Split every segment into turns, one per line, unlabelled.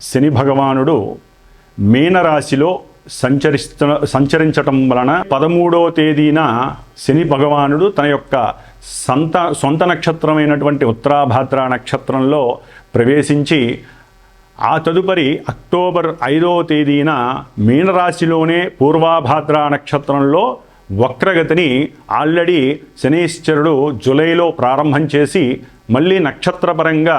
శని భగవానుడు మీనరాశిలో సంచరిస్త సంచరించటం వలన పదమూడో తేదీన శని భగవానుడు తన యొక్క సంత సొంత నక్షత్రమైనటువంటి ఉత్తరాభాద్ర నక్షత్రంలో ప్రవేశించి ఆ తదుపరి అక్టోబర్ ఐదవ తేదీన మీనరాశిలోనే పూర్వాభాద్ర నక్షత్రంలో వక్రగతిని ఆల్రెడీ శనీశ్వరుడు జూలైలో ప్రారంభం చేసి మళ్ళీ నక్షత్రపరంగా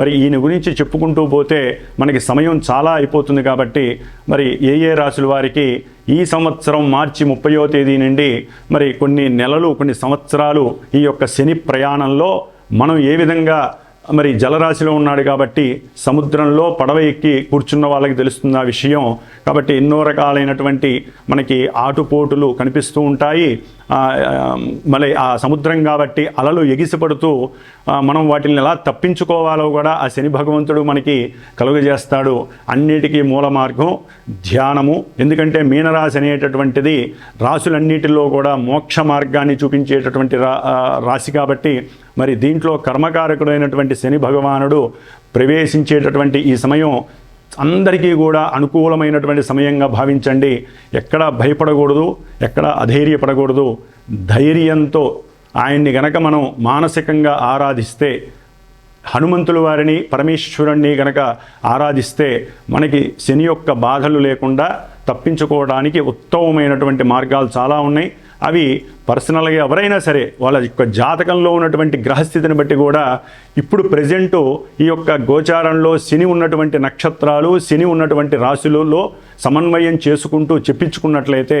మరి ఈయన గురించి చెప్పుకుంటూ పోతే మనకి సమయం చాలా అయిపోతుంది కాబట్టి మరి ఏ ఏ రాశుల వారికి ఈ సంవత్సరం మార్చి ముప్పయో తేదీ నుండి మరి కొన్ని నెలలు కొన్ని సంవత్సరాలు ఈ యొక్క శని ప్రయాణంలో మనం ఏ విధంగా మరి జలరాశిలో ఉన్నాడు కాబట్టి సముద్రంలో పడవ ఎక్కి కూర్చున్న వాళ్ళకి తెలుస్తుంది ఆ విషయం. కాబట్టి ఎన్నో రకాలైనటువంటి మనకి ఆటుపోటులు కనిపిస్తూ ఉంటాయి. మళ్ళీ ఆ సముద్రం కాబట్టి అలలు ఎగిసిపడుతూ మనం వాటిని ఎలా తప్పించుకోవాలో కూడా ఆ శని భగవంతుడు మనకి కలుగజేస్తాడు. అన్నిటికీ మూల మార్గం ధ్యానము. ఎందుకంటే మీనరాశి అనేటటువంటిది రాశులన్నిటిలో కూడా మోక్ష మార్గాన్ని చూపించేటటువంటి రా రాశి కాబట్టి మరి దీంట్లో కర్మకారకుడైనటువంటి శని భగవానుడు ప్రవేశించేటటువంటి ఈ సమయం అందరికీ కూడా అనుకూలమైనటువంటి సమయంగా భావించండి. ఎక్కడ భయపడకూడదు ఎక్కడ అధైర్యపడకూడదు. ధైర్యంతో ఆయన్ని గనక మనం మానసికంగా ఆరాధిస్తే హనుమంతుల వారిని పరమేశ్వరుణ్ణి గనక ఆరాధిస్తే మనకి శని యొక్క బాధలు లేకుండా తప్పించుకోవడానికి ఉత్తమమైనటువంటి మార్గాలు చాలా ఉన్నాయి. అవి పర్సనల్గా ఎవరైనా సరే వాళ్ళ యొక్క జాతకంలో ఉన్నటువంటి గ్రహస్థితిని బట్టి కూడా ఇప్పుడు ప్రజెంట్ ఈ యొక్క గోచారంలో శని ఉన్నటువంటి నక్షత్రాలు శని ఉన్నటువంటి రాశులలో సమన్వయం చేసుకుంటూ చెప్పించుకున్నట్లయితే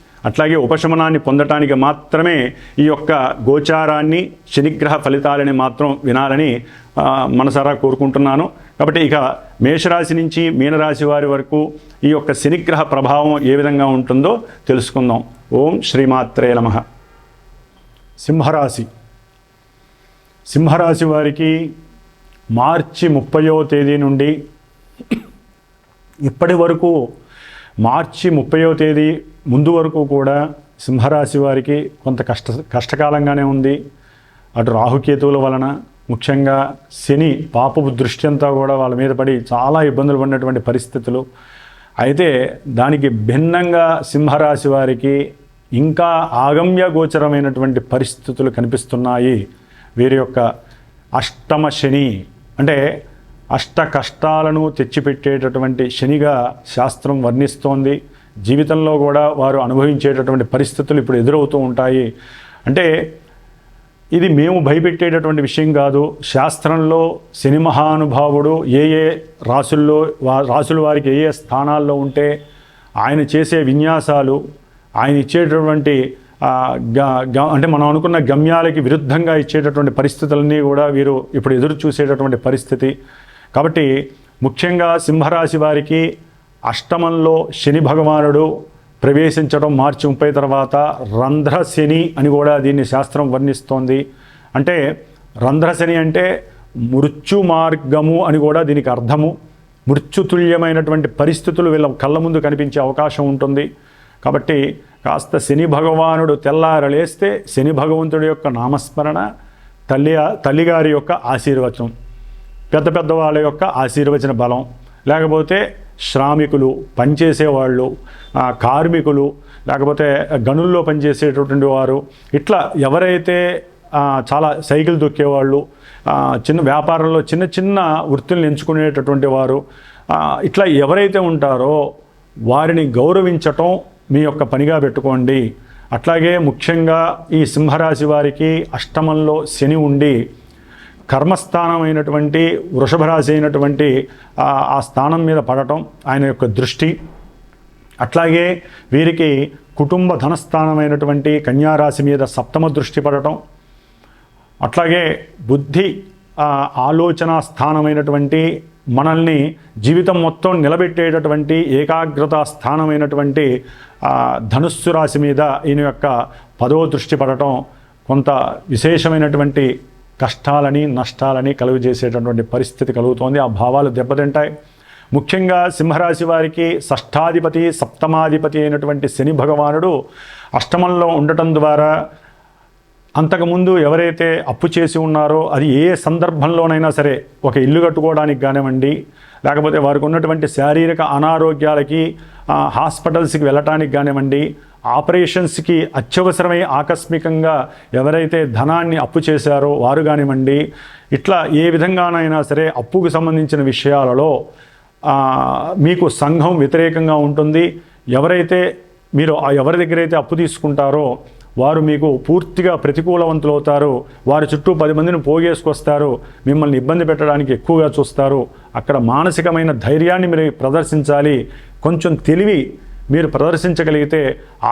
అట్లాగే ఉపశమనాన్ని పొందటానికి మాత్రమే ఈ యొక్క గోచారాన్ని శనిగ్రహ ఫలితాలని మాత్రం వినాలని మనసారా కోరుకుంటున్నాను. కాబట్టి ఇక మేషరాశి నుంచి మీనరాశి వారి వరకు ఈ యొక్క శనిగ్రహ ప్రభావం ఏ విధంగా ఉంటుందో తెలుసుకుందాం. ఓం శ్రీమాత్రే నమ. సింహరాశి. సింహరాశి వారికి మార్చి ముప్పయో తేదీ నుండి ఇప్పటి వరకు మార్చి ముప్పయో తేదీ ముందు వరకు కూడా సింహరాశి వారికి కొంత కష్ట కష్టకాలంగానే ఉంది. అటు రాహుకేతువుల వలన ముఖ్యంగా శని పాపపు దృష్టి అంతా కూడా వాళ్ళ మీద పడి చాలా ఇబ్బందులు పడినటువంటి పరిస్థితులు. అయితే దానికి భిన్నంగా సింహరాశి వారికి ఇంకా ఆగమ్య గోచరమైనటువంటి పరిస్థితులు కనిపిస్తున్నాయి. వీరి యొక్క అష్టమ శని అంటే అష్ట కష్టాలను తెచ్చిపెట్టేటటువంటి శనిగా శాస్త్రం వర్ణిస్తోంది. జీవితంలో కూడా వారు అనుభవించేటటువంటి పరిస్థితులు ఇప్పుడు ఎదురవుతూ ఉంటాయి. అంటే ఇది మేము భయపెట్టేటటువంటి విషయం కాదు. శాస్త్రంలో శని మహానుభావుడు ఏ ఏ రాసుల్లో వా రాసుల వారికి ఏ ఏ స్థానాల్లో ఉంటే ఆయన చేసే విన్యాసాలు ఆయన ఇచ్చేటటువంటి అంటే మనం అనుకున్న గమ్యాలకి విరుద్ధంగా ఇచ్చేటటువంటి పరిస్థితులన్నీ కూడా వీరు ఇప్పుడు ఎదురు చూసేటటువంటి పరిస్థితి. కాబట్టి ముఖ్యంగా సింహరాశి వారికి అష్టమంలో శని భగవానుడు ప్రవేశించడం మార్చి ముప్పై తర్వాత రంధ్రశని అని కూడా దీన్ని శాస్త్రం వర్ణిస్తోంది. అంటే రంధ్రశని అంటే మృత్యు మార్గము అని కూడా దీనికి అర్థము. మృత్యుతుల్యమైనటువంటి పరిస్థితులు వీళ్ళ కళ్ళ ముందు కనిపించే అవకాశం ఉంటుంది. కాబట్టి కాస్త శని భగవానుడు తెల్లారలేస్తే శని భగవంతుడి యొక్క నామస్మరణ తల్లి తల్లిగారి యొక్క ఆశీర్వచనం పెద్ద పెద్ద వాళ్ళ యొక్క ఆశీర్వచన బలం. లేకపోతే శ్రామికులు పనిచేసేవాళ్ళు కార్మికులు లేకపోతే గనుల్లో పనిచేసేటటువంటి వారు ఇట్లా ఎవరైతే చాలా సైకిల్ దొక్కేవాళ్ళు చిన్న వ్యాపారంలో చిన్న చిన్న వృత్తులను ఎంచుకునేటటువంటి వారు ఇట్లా ఎవరైతే ఉంటారో వారిని గౌరవించటం మీ యొక్క పనిగా పెట్టుకోండి. అట్లాగే ముఖ్యంగా ఈ సింహరాశి వారికి అష్టమంలో శని ఉండి కర్మస్థానమైనటువంటి వృషభరాశి అయినటువంటి ఆ స్థానం మీద పడటం ఆయన యొక్క దృష్టి. అట్లాగే వీరికి కుటుంబ ధనస్థానమైనటువంటి కన్యారాశి మీద సప్తమ దృష్టి పడటం. అట్లాగే బుద్ధి ఆలోచన స్థానమైనటువంటి మనల్ని జీవితం మొత్తం నిలబెట్టేటటువంటి ఏకాగ్రత స్థానమైనటువంటి ధనుస్సు రాశి మీద ఈయన యొక్క పదో దృష్టి పడటం. కొంత విశేషమైనటువంటి కష్టాలని నష్టాలని కలుగజేసేటటువంటి పరిస్థితి కలుగుతోంది. ఆ భావాలు దెబ్బతింటాయి. ముఖ్యంగా సింహరాశి వారికి షష్ఠాధిపతి సప్తమాధిపతి అయినటువంటి శని భగవానుడు అష్టమంలో ఉండటం ద్వారా అంతకుముందు ఎవరైతే అప్పు చేసి ఉన్నారో అది ఏ సందర్భంలోనైనా సరే ఒక ఇల్లు కట్టుకోవడానికి కానివ్వండి లేకపోతే వారికి ఉన్నటువంటి శారీరక అనారోగ్యాలకి హాస్పిటల్స్కి వెళ్ళటానికి కానివ్వండి ఆపరేషన్స్కి అత్యవసరమై ఆకస్మికంగా ఎవరైతే ధనాన్ని అప్పు చేశారో వారు కానివ్వండి ఇట్లా ఏ విధంగానైనా సరే అప్పుకు సంబంధించిన విషయాలలో మీకు సంఘం వ్యతిరేకంగా ఉంటుంది. ఎవరైతే మీరు ఆ ఎవరి దగ్గర అయితే అప్పు తీసుకుంటారో వారు మీకు పూర్తిగా ప్రతికూలవంతులు అవుతారు వారి చుట్టూ పది మందిని పోగేసుకొస్తారు. మిమ్మల్ని ఇబ్బంది పెట్టడానికి ఎక్కువగా చూస్తారు. అక్కడ మానసికమైన ధైర్యాన్ని మీరు ప్రదర్శించాలి. కొంచెం తెలివి మీరు ప్రదర్శించగలిగితే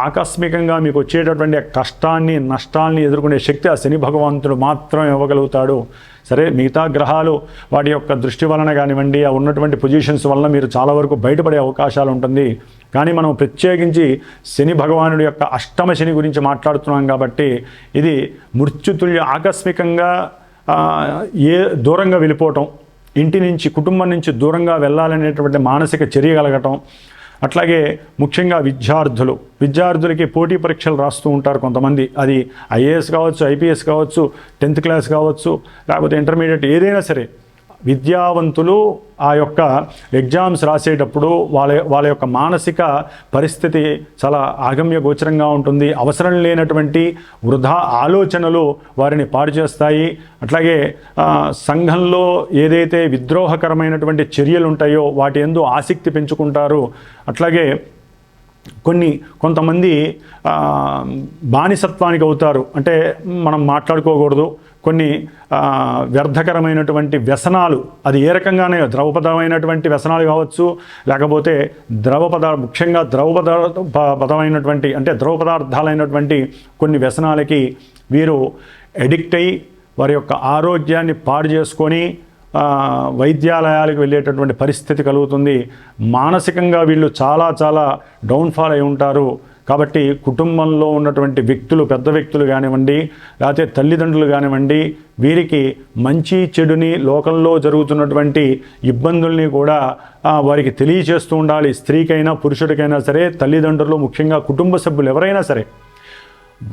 ఆకస్మికంగా మీకు వచ్చేటటువంటి కష్టాన్ని నష్టాన్ని ఎదుర్కొనే శక్తి ఆ శని భగవంతుడు మాత్రం ఇవ్వగలుగుతాడు. సరే మిగతా గ్రహాలు వాటి యొక్క దృష్టి వలన కానివ్వండి ఆ ఉన్నటువంటి పొజిషన్స్ వలన మీరు చాలా వరకు బయటపడే అవకాశాలు ఉంటుంది. కానీ మనం ప్రత్యేకించి శని భగవానుడి యొక్క అష్టమ శని గురించి మాట్లాడుతున్నాం కాబట్టి ఇది మృత్యుతుల్య ఆకస్మికంగా ఏ దూరంగా వెళ్ళిపోవటం ఇంటి నుంచి కుటుంబం నుంచి దూరంగా వెళ్ళాలనేటువంటి మానసిక చర్య కలగటం అట్లాగే ముఖ్యంగా విద్యార్థులు. విద్యార్థులకి పోటీ పరీక్షలు రాస్తూ ఉంటారు కొంతమంది. అది ఐఏఎస్ కావచ్చు ఐపీఎస్ కావచ్చు టెన్త్ క్లాస్ కావచ్చు లేకపోతే ఇంటర్మీడియట్ ఏదైనా సరే. విద్యావంతులు ఆ యొక్క ఎగ్జామ్స్ రాసేటప్పుడు వాళ్ళ వాళ్ళ యొక్క మానసిక పరిస్థితి చాలా ఆగమ్య గోచరంగా ఉంటుంది. అవసరం లేనటువంటి వృధా ఆలోచనలు వారిని పాడు చేస్తాయి. అట్లాగే సంఘంలో ఏదైతే విద్రోహకరమైనటువంటి చర్యలు ఉంటాయో వాటి ఎందు ఆసక్తి పెంచుకుంటారు. అట్లాగే కొన్ని కొంతమంది బానిసత్వానికి అవుతారు. అంటే మనం మాట్లాడుకోకూడదు. కొన్ని వ్యర్థకరమైనటువంటి వ్యసనాలు అది ఏ రకంగానే ద్రవపదమైనటువంటి వ్యసనాలు కావచ్చు లేకపోతే ద్రవ పదార్థ ముఖ్యంగా ద్రవ పదార్థ పదమైనటువంటి అంటే ద్రవ పదార్థాలైనటువంటి కొన్ని వ్యసనాలకి వీరు ఎడిక్ట్ అయ్యి వారి యొక్క ఆరోగ్యాన్ని పాడు చేసుకొని వైద్యాలయాలకు వెళ్ళేటటువంటి పరిస్థితి కలుగుతుంది. మానసికంగా వీళ్ళు చాలా చాలా డౌన్ఫాల్ అయి ఉంటారు. కాబట్టి కుటుంబంలో ఉన్నటువంటి వ్యక్తులు పెద్ద వ్యక్తులు కానివ్వండి లేకపోతే తల్లిదండ్రులు కానివ్వండి వీరికి మంచి చెడుని లోకంలో జరుగుతున్నటువంటి ఇబ్బందుల్ని కూడా వారికి తెలియచేస్తూ ఉండాలి. స్త్రీకైనా పురుషుడికైనా సరే తల్లిదండ్రులు ముఖ్యంగా కుటుంబ సభ్యులు ఎవరైనా సరే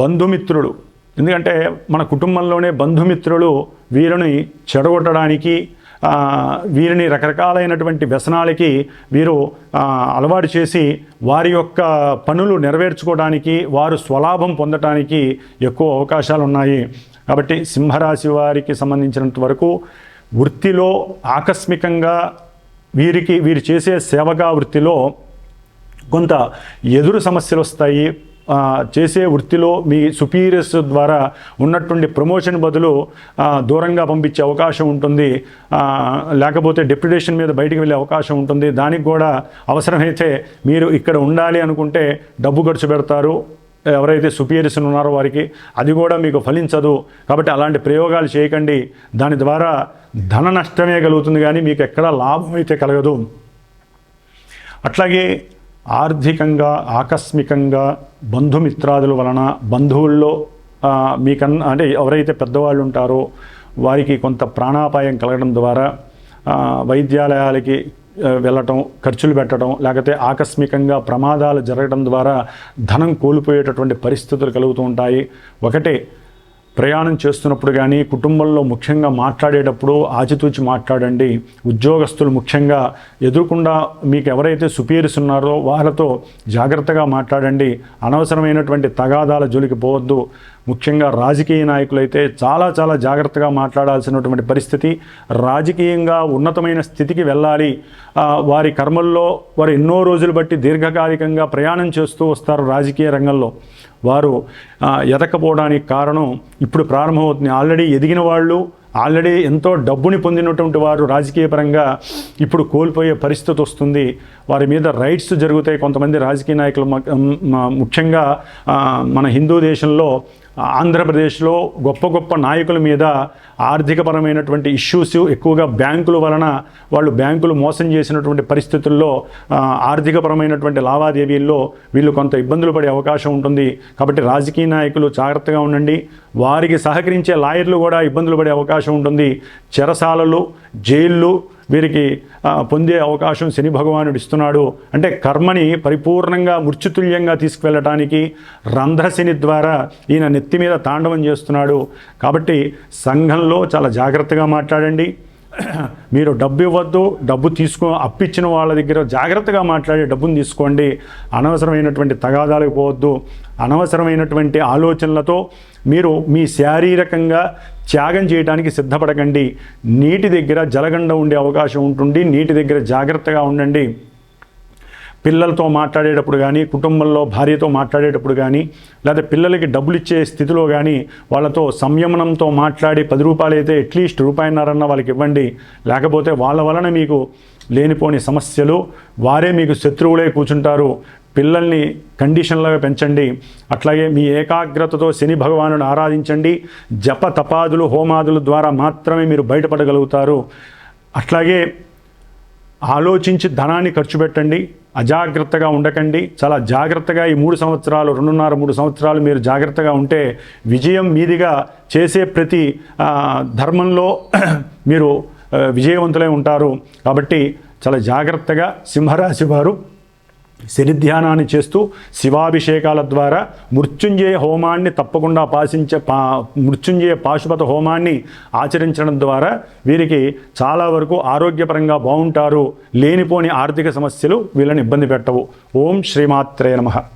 బంధుమిత్రులు. ఎందుకంటే మన కుటుంబంలోనే బంధుమిత్రులు వీరిని చెడగొట్టడానికి వీరిని రకరకాలైనటువంటి వ్యసనాలకి వీరు అలవాటు చేసి వారి యొక్క పనులు నెరవేర్చుకోవడానికి వారు స్వలాభం పొందటానికి ఎక్కువ అవకాశాలు ఉన్నాయి కాబట్టి సింహరాశి వారికి సంబంధించినంత వరకు వృత్తిలో ఆకస్మికంగా వీరికి వీరు చేసే సేవగా వృత్తిలో కొంత ఎదురు సమస్యలు వస్తాయి చేసే వృత్తిలో మీ సుపీరియర్స్ ద్వారా ఉన్నటువంటి ప్రమోషన్ బదులు దూరంగా పంపించే అవకాశం ఉంటుంది. లేకపోతే డెప్యుటేషన్ మీద బయటికి వెళ్ళే అవకాశం ఉంటుంది. దానికి కూడా అవసరమైతే మీరు ఇక్కడ ఉండాలి అనుకుంటే డబ్బు ఖర్చు పెడతారు. ఎవరైతే సుపీరియర్స్ ఉన్నారో వారికి అది కూడా మీకు ఫలించదు. కాబట్టి అలాంటి ప్రయోగాలు చేయకండి. దాని ద్వారా ధన నష్టమే కలుగుతుంది కానీ మీకు ఎక్కడా లాభం అయితే కలగదు. అట్లాగే ఆర్థికంగా ఆకస్మికంగా బంధుమిత్రాదుల వలన బంధువుల్లో మీకన్నా అంటే ఎవరైతే పెద్దవాళ్ళు ఉంటారో వారికి కొంత ప్రాణాపాయం కలగడం ద్వారా వైద్యాలయాలకి వెళ్ళటం ఖర్చులు పెట్టడం లేకపోతే ఆకస్మికంగా ప్రమాదాలు జరగడం ద్వారా ధనం కోల్పోయేటటువంటి పరిస్థితులు కలుగుతూ ఉంటాయి. ఒకటే ప్రయాణం చేస్తున్నప్పుడు కానీ కుటుంబంలో ముఖ్యంగా మాట్లాడేటప్పుడు ఆచితూచి మాట్లాడండి. ఉద్యోగస్తులు ముఖ్యంగా ఎదురుకుండా మీకు ఎవరైతే సుపీరియర్స్ ఉన్నారో వాళ్ళతో జాగ్రత్తగా మాట్లాడండి. అనవసరమైనటువంటి తగాదాల జోలికి పోవద్దు. ముఖ్యంగా రాజకీయ నాయకులైతే చాలా చాలా జాగ్రత్తగా మాట్లాడాల్సినటువంటి పరిస్థితి. రాజకీయంగా ఉన్నతమైన స్థితికి వెళ్ళాలి. వారి కర్మల్లో వారు ఎన్నో రోజులు బట్టి దీర్ఘకాలికంగా ప్రయాణం చేస్తూ వస్తారు రాజకీయ రంగంలో. వారు ఎదకపోవడానికి కారణం ఇప్పుడు ప్రారంభమవుతుంది. ఆల్రెడీ ఎదిగిన వాళ్ళు ఆల్రెడీ ఎంతో డబ్బుని పొందినటువంటి వారు రాజకీయ పరంగా ఇప్పుడు కోల్పోయే పరిస్థితి వస్తుంది. వారి మీద రైట్స్ జరుగుతాయి. కొంతమంది రాజకీయ నాయకులు ముఖ్యంగా మన హిందూ దేశంలో ఆంధ్రప్రదేశ్లో గొప్ప గొప్ప నాయకుల మీద ఆర్థికపరమైనటువంటి ఇష్యూస్ ఎక్కువగా బ్యాంకుల వలన వాళ్ళు బ్యాంకులు మోసం చేసినటువంటి పరిస్థితుల్లో ఆర్థికపరమైనటువంటి లావాదేవీల్లో వీళ్ళు కొంత ఇబ్బందులు పడే అవకాశం ఉంటుంది. కాబట్టి రాజకీయ నాయకులు జాగ్రత్తగా ఉండండి. వారికి సహకరించే లాయర్లు కూడా ఇబ్బందులు పడే అవకాశం ఉంటుంది. చెరసాలలు జైళ్ళు వీరికి పొందే అవకాశం శని భగవానుడు ఇస్తున్నాడు. అంటే కర్మని పరిపూర్ణంగా మృత్యుతుల్యంగా తీసుకువెళ్ళటానికి రంధ్రశని ద్వారా ఈయన నెత్తి మీద తాండవం చేస్తున్నాడు. కాబట్టి సంఘంలో చాలా జాగ్రత్తగా మాట్లాడండి. మీరు డబ్బు ఇవ్వద్దు డబ్బు తీసుకో అప్పిచ్చిన వాళ్ళ దగ్గర జాగ్రత్తగా మాట్లాడి డబ్బును తీసుకోండి. అనవసరమైనటువంటి తగాదాలకు పోవద్దు. అనవసరమైనటువంటి ఆలోచనలతో మీరు మీ శారీరకంగా త్యాగం చేయడానికి సిద్ధపడకండి. నీటి దగ్గర జలగండ ఉండే అవకాశం ఉంటుంది. నీటి దగ్గర జాగ్రత్తగా ఉండండి. పిల్లలతో మాట్లాడేటప్పుడు కానీ కుటుంబంలో భార్యతో మాట్లాడేటప్పుడు కానీ లేదా పిల్లలకి డబ్బులు ఇచ్చే స్థితిలో కానీ వాళ్ళతో సంయమనంతో మాట్లాడి పది రూపాయలు అయితే అట్లీస్ట్ రూపాయిన్నరన్న వాళ్ళకి ఇవ్వండి. లేకపోతే వాళ్ళ వలన మీకు లేనిపోని సమస్యలు వారే మీకు శత్రువులే కూర్చుంటారు. పిల్లల్ని కండిషన్లుగా పెంచండి. అట్లాగే మీ ఏకాగ్రతతో శని భగవానుని ఆరాధించండి. జప తపాదులు హోమాదుల ద్వారా మాత్రమే మీరు బయటపడగలుగుతారు. అట్లాగే ఆలోచించి ధనాన్ని ఖర్చు పెట్టండి. అజాగ్రత్తగా ఉండకండి. చాలా జాగ్రత్తగా ఈ మూడు సంవత్సరాలు రెండున్నర మూడు సంవత్సరాలు మీరు జాగ్రత్తగా ఉంటే విజయం మీదిగా చేసే ప్రతి ధర్మంలో మీరు విజయవంతులై ఉంటారు. కాబట్టి చాలా జాగ్రత్తగా సింహరాశి వారు శనిధ్యానాన్ని చేస్తూ శివాభిషేకాల ద్వారా మృత్యుంజయ హోమాన్ని తప్పకుండా పాసించే పా మృత్యుంజయ పాశుపత హోమాన్ని ఆచరించడం ద్వారా వీరికి చాలా వరకు ఆరోగ్యపరంగా బాగుంటారు లేనిపోని ఆర్థిక సమస్యలు వీళ్ళని ఇబ్బంది పెట్టవు. ఓం శ్రీమాత్రే నమః.